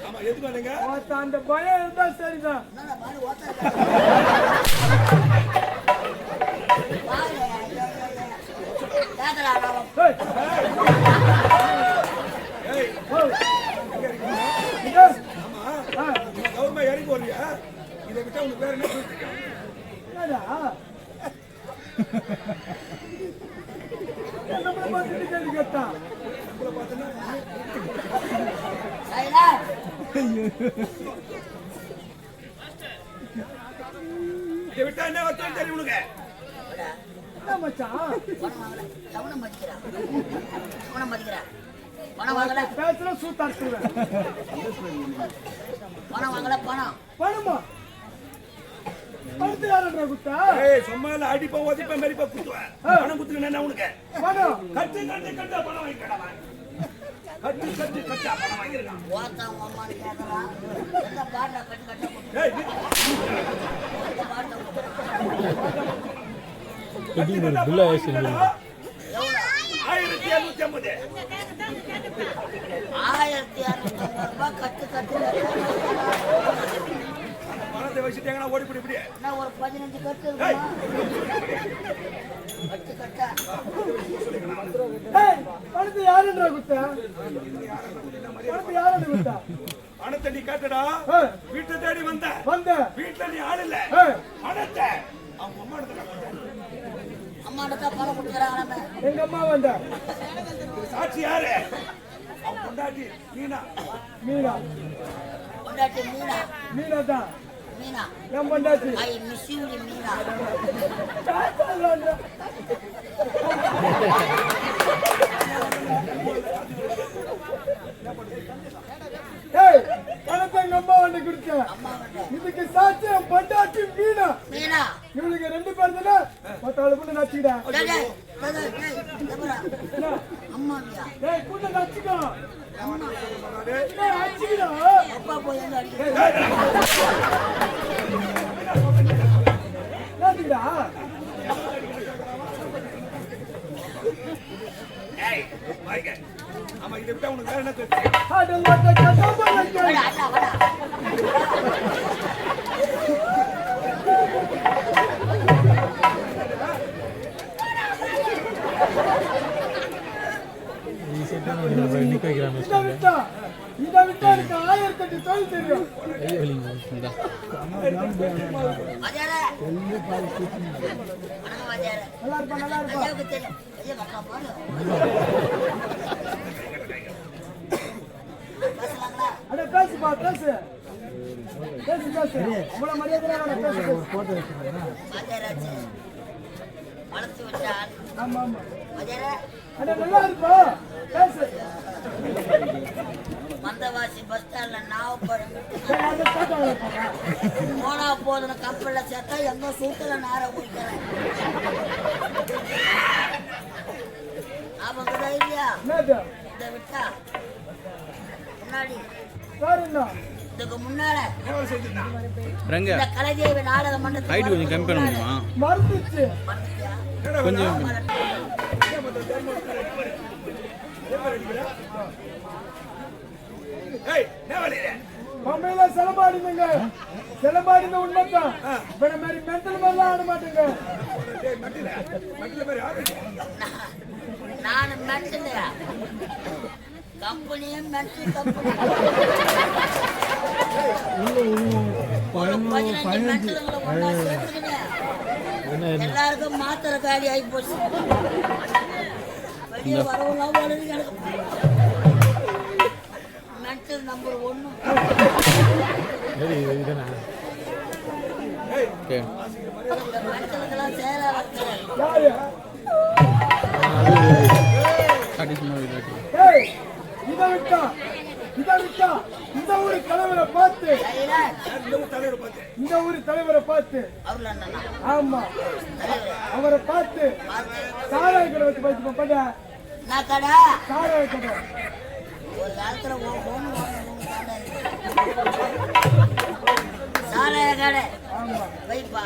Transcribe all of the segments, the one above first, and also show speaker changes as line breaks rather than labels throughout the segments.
ஆமா எதுக்கு வந்தீங்க?
ஒருத்த அந்த பயம் இருந்தா சரிதான்.
இறங்கி வரியா இதை விட்டா உனக்கு பேர் என்ன
கேட்டான்.
விட்டா என்ன தெரியும் உனக்கு
என்ன மச்சான்?
எவனை மதிக்கிறா எவனை மதிக்கிறா பணம் வாங்கல
பேசுனா சூத்து.
பணம் வாங்கல பணம்
பணமா? குத்தா?
ஏய் சும்மா இல்ல அடிப்பா ஒதிப்பா மெரிப்பா குத்துவேன் பணம் என்ன உனக்கு
பணம்.
கட்டு கட்டு கட்டா பணம் வாங்கிக்கலாம் கட்டு கட்டு கட்டா பணம் வாங்கிருக்கான்
ஓத்தா உன் அம்மான்னு கேட்கறான் எந்த பாட்டை கட்டு கட்ட கொடுத்து
ஏய் நீ
எந்த பாட்டை கொடுத்து
கட்டா பணம் வாங்கிருக்காடா.
எவ்வளோ
ஆயிரத்தி எழுநூத்தி ஐம்பது.
ஆயிரத்தி இரநூத்தி கட்டு கட்டு
பணத்தை வச்சுட்டு எங்கன்னா ஓடி இப்படி
என்ன ஒரு பதினஞ்சு கட்டு இருக்குமா? கட்டு கட்டா.
ஏய், பணத்தை யாருடா குத்தா? பணத்தை யாருடா குத்தா?
பணத்தை நீ கேட்டடா. வீட்டை தேடி வந்த.
வந்த.
வீட்டுல நீ ஆள் இல்ல. பணத்தை.
எங்க அம்மா வந்த?
சாட்சி யாரு? அவன் கொண்டாட்டி நீனா
மீனா.
கொண்டாட்டி மீனா.
மீனா தான்.
மீனா.
என் பொண்டாட்டி.
ஐ மிஸ் யூ மீனா
பேசலாம்டா. ஏய், பணத்தை எங்க அம்மா வந்து கொடுத்தேன்
அம்மா வந்து
இதுக்கு சாட்சி என் பொண்டாட்டி மீனா
மீனா
இவளுக்கு ரெண்டு பேர் தானே மத்தாள் கூட நச்சுக்கிடா
டேய், டேய், டேய், டேய், டேய், எவரா? அம்மாவியா அம்மா
ஏய்
அப்பா போய் அடிக்க
ஏய் ஆமா விட்டா உனக்கு வேற என்ன தெரியும்
அட
வாடா,
விட்டா இதை விட்டா எனக்கு ஆயிரத்தி எட்டு தொழில் தெரியும். நல்லா இருப்பா நல்லா இருப்பா அட பேசுப்பா பேசு பேசு. பேசு அவ்வளவு மரியாதை பேசு
வளர்த்து
ஆமா ஆமா. அட நல்லா இருப்பா. பேசு.
மந்தவாசி பஸ் ஸ்டாண்ட்ல நாவப்பழம். போனா போதுன கப்பல்ல சேர்த்தா எங்க சூத்துல நார குடிக்கிறேன். அவங்க இல்லையா?
என்னது?
இதை விட்டா? முன்னாடி. இதுக்கு முன்னால இந்த கலைதேவி நாடக மன்றத்துக்கு
ஹைட் கொஞ்சம் கம்மி பண்ண முடியுமா?
மறந்துச்சு.
மறந்துட்டியா?
கொஞ்சம்
பொம்மையில சிலம்பாடிங்க சிலம்பாடிங்க உண்மைதான். இப்ப மாதிரி மென்டல் மாதிரிலாம் ஆட மாட்டேங்க.
டேய் மட்டில மட்டில பேர் யாரு
நான் மென்டலையா கம்பெனியும் மென்டல் கம்பெனி. எல்லாருக்கும் மாத்திரை காலி ஆகி போச்சு வெளியே வரவெல்லாம் வளர்ந்து மென்டல் நம்பர் ஒன்று
இதை விட்டா இதை விட்டா இந்த ஊர் தலைவரை பார்த்து
இந்த ஊர் தலைவரை பார்த்து
இந்த ஊர் தலைவரை பார்த்து
அவர்ல அண்ணா
ஆமா அவரை பார்த்து சாராய கடை வச்சு பார்த்து பண்ண சாராய கடை.
ஒரு காலத்துல ஓ- ஓன்னு கடை வைப்பா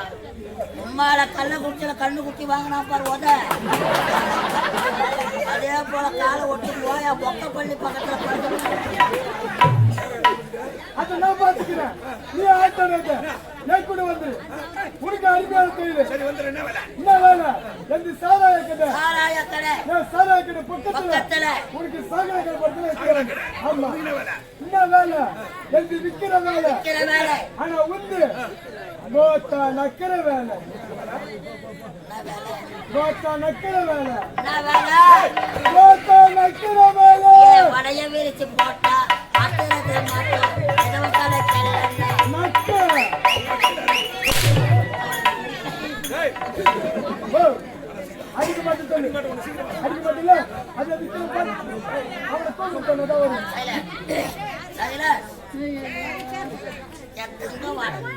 உம்மால கள்ள குடிச்சல கண்ணு குட்டி வாங்கினா பாரு உத. அதே போல காலை ஒட்டி போயா பொக்க பள்ளி பக்கத்துல படுத்து
அதை நான் பாத்துக்கிறேன் நீ ஆட்டானத என் கூட வந்து உனக்கு அருமையான தொழில்
சரி வந்து என்ன வேலை?
என்ன வேலை? எந்த சாராய கடை?
சாராய கடை.
நான் சாராய கடை பக்கத்துல. உனக்கு சாராய கடை பக்கத்துல ஆமா.
என்ன வேலை?
என்ன வேலை? எந்த விக்கிற வேலை?
விக்கிற வேலை.
ஆனா உண்டு. நோத்தா நக்கிற வேலை. நோத்தா நக்கிற வேலை. நோத்தா நக்கிற வேலை.
வடைய விரிச்சு போட்டா? மாட்டுறது மாட்டோம்
அது அவனை வரும்